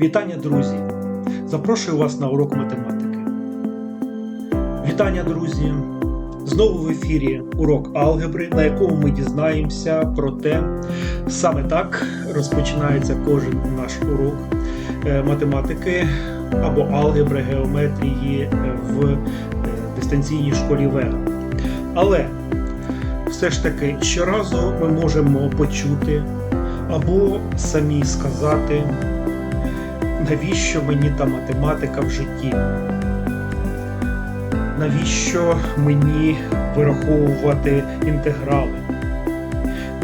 Вітання, друзі! Запрошую вас на урок математики. Вітання, друзі! Знову в ефірі урок алгебри, на якому ми дізнаємося про те, саме так розпочинається кожен наш урок е, математики або алгебри, геометрії в е, дистанційній школі Вега. Але все ж таки щоразу ми можемо почути або самі сказати, навіщо мені та математика в житті? Навіщо мені вираховувати інтеграли?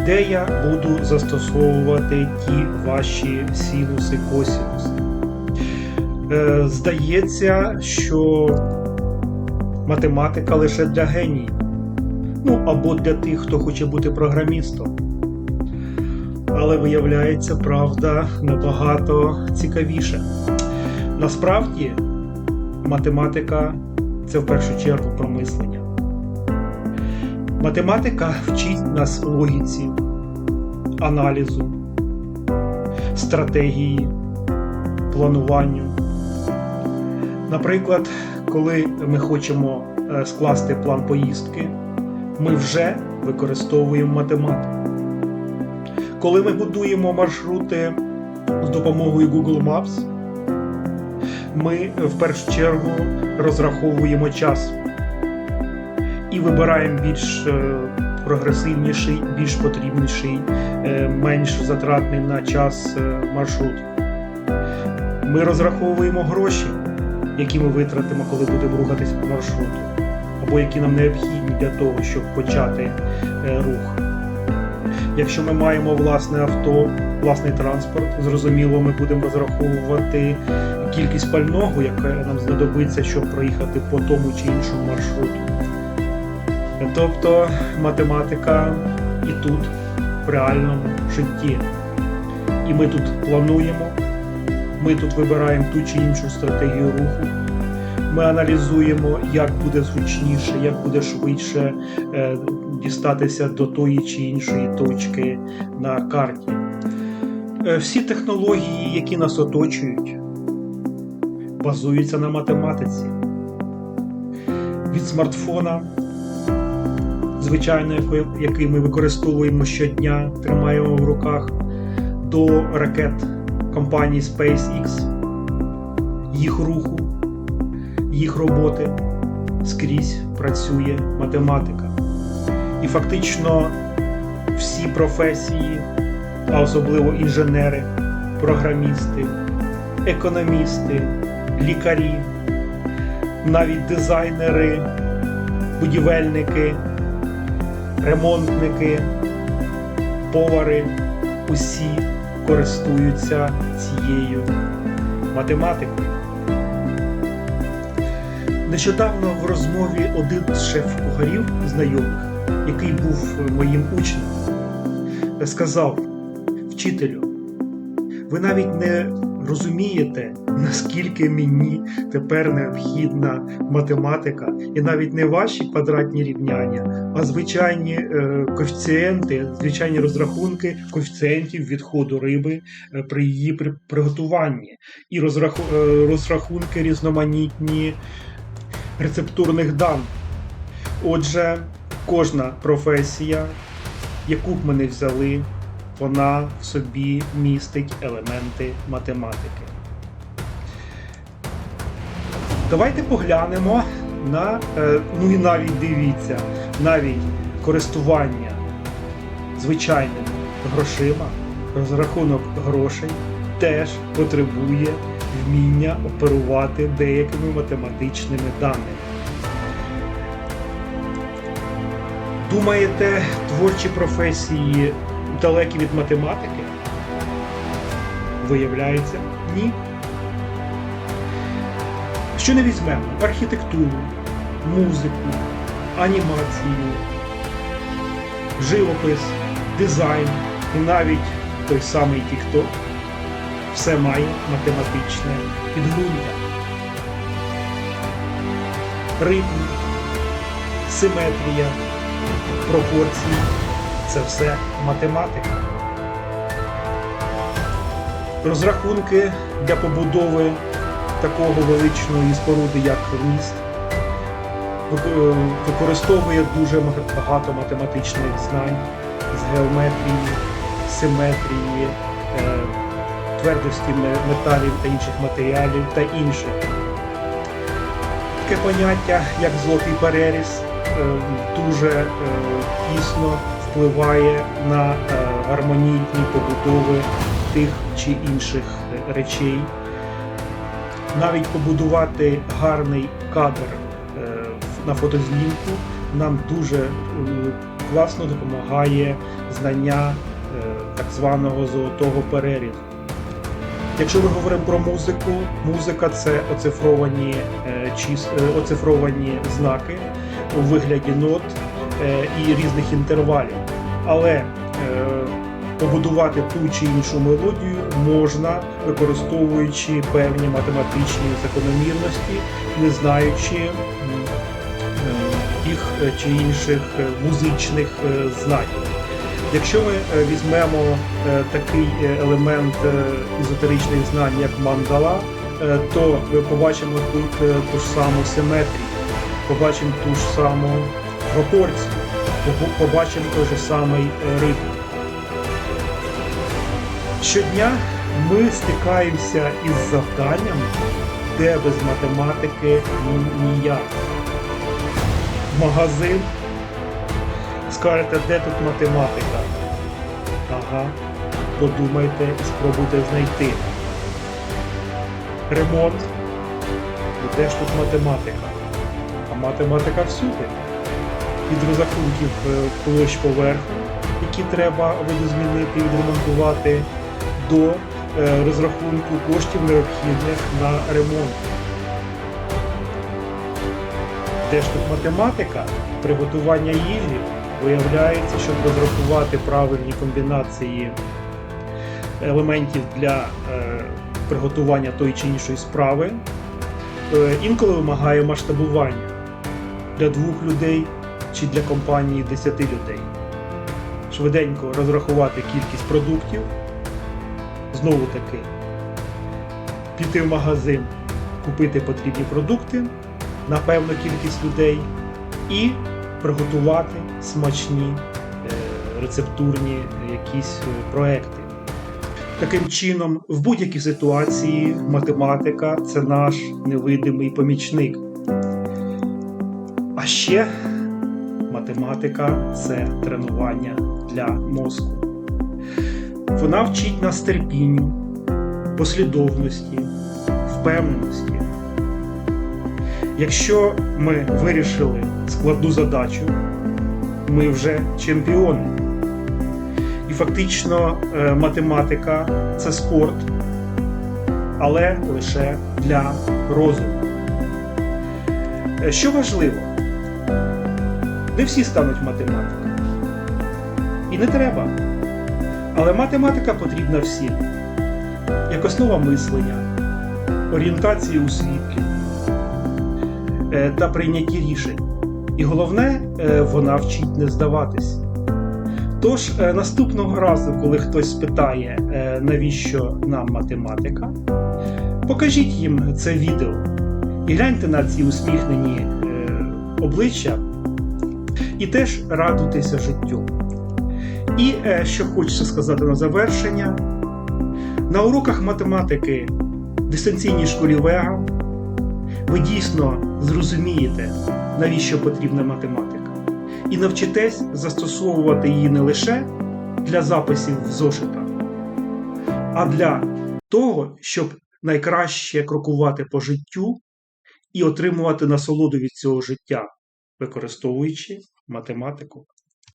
Де я буду застосовувати ті ваші синуси, косінуси? Е, здається, що математика лише для геніїв. Ну або для тих, хто хоче бути програмістом. Але виявляється, правда набагато цікавіша. Насправді, математика це в першу чергу про мислення. Математика вчить нас логіці, аналізу, стратегії, плануванню. Наприклад, коли ми хочемо е, скласти план поїздки, ми вже використовуємо математику. Коли ми будуємо маршрути з допомогою Google Maps, ми в першу чергу розраховуємо час і вибираємо більш е, прогресивніший, більш потрібніший, е, менш затратний на час е, маршрут. Ми розраховуємо гроші, які ми витратимо, коли будемо рухатися по маршруту, або які нам необхідні для того, щоб почати рух. Якщо ми маємо власне авто, власний транспорт, зрозуміло, ми будемо розраховувати кількість пального, яке нам знадобиться, щоб проїхати по тому чи іншому маршруту. Тобто математика і тут, в реальному житті. І ми тут плануємо, ми тут вибираємо ту чи іншу стратегію руху. Ми аналізуємо, як буде зручніше, як буде швидше е, дістатися до тої чи іншої точки на карті. Е, всі технології, які нас оточують, базуються на математиці. Від смартфона, звичайно, який ми використовуємо щодня, тримаємо в руках, до ракет компанії SpaceX, їх руху, їх роботи скрізь працює математика. І фактично всі професії, а особливо інженери, програмісти, економісти, лікарі, навіть дизайнери, будівельники, ремонтники, повари, усі користуються цією математикою. Нещодавно в розмові один з шеф-кухарів знайомих, який був моїм учнем, сказав: Вчителю, ви навіть не розумієте, наскільки мені тепер необхідна математика, і навіть не ваші квадратні рівняння, а звичайні е, коефіцієнти, звичайні розрахунки коефіцієнтів відходу риби е, при її при, приготуванні, і е, розрахунки різноманітні рецептурних даних. Отже, кожна професія, яку б ми не взяли, вона в собі містить елементи математики. Давайте поглянемо на, е, ну і навіть дивіться, навіть користування звичайними грошима, розрахунок грошей теж потребує вміння оперувати деякими математичними даними. Думаєте, творчі професії далекі від математики? Виявляється, ні. Що не візьмемо? Архітектуру, музику, анімацію, живопис, дизайн і навіть той самий TikTok все має математичне підґрунтя. Ритм, симетрія, пропорції це все математика. розрахунки для побудови такого величної споруди, як міст, використовує дуже багато математичних знань з геометрії, симетрії, е, твердості металів та інших матеріалів та інше. Таке поняття, як золотий переріз, е, дуже е, тісно впливає на е, гармонійні побудови тих чи інших речей. Навіть побудувати гарний кадр е, на фотознімку нам дуже класно допомагає знання так званого золотого перерізу. Якщо ми говоримо про музику, музика це оцифровані, е, чис- е, оцифровані знаки у вигляді нот е, і різних інтервалів. Але побудувати ту чи іншу мелодію можна, використовуючи певні математичні закономірності, не знаючи тих чи інших музичних знань. Якщо ми е, візьмемо е, такий е, елемент е, ізотеричних знань, як мандала, то ми побачимо тут ту ж саму симетрію, побачимо ту ж саму пропорцію, побачимо той же самий ритм. Щодня ми стикаємося із завданням, де без математики ніяк. Магазин. Скажете, де тут математика? Ага. Подумайте і спробуйте знайти. Ремонт. І ж тут математика? А математика всюди. Від розрахунків е, площ поверху, які треба видозмінити і відремонтувати, до е, розрахунку коштів необхідних на ремонт. Де ж тут математика, приготування їжі, виявляється, щоб розрахувати правильні комбінації елементів для е, приготування тої чи іншої справи, е, інколи вимагає масштабування для двох людей чи для компанії 10 людей. Швиденько розрахувати кількість продуктів, знову таки, піти в магазин, купити потрібні продукти на певну кількість людей і приготувати смачні е, рецептурні якісь е, проекти. Таким чином, в будь-якій ситуації математика це наш невидимий помічник. А ще математика це тренування для мозку. Вона вчить нас терпінню, послідовності, впевненості. Якщо ми вирішили складну задачу, ми вже чемпіони. І фактично е, математика це спорт, але лише для розуму. Е, Що важливо, не всі стануть математиками. І не треба. Але математика потрібна всім, як основа мислення, орієнтації у світлі е, та прийнятті рішень. І головне, е, вона вчить не здаватись. Тож, е, наступного разу, коли хтось спитає, е, навіщо нам математика, покажіть їм це відео і гляньте на ці усміхнені обличчя і теж радуйтеся життю. І що хочеться сказати на завершення, на уроках математики в дистанційній школі Вега ви дійсно зрозумієте, навіщо потрібна математика, і навчитесь застосовувати її не лише для записів в зошитах, а для того, щоб найкраще крокувати по життю і отримувати насолоду від цього життя, використовуючи математику.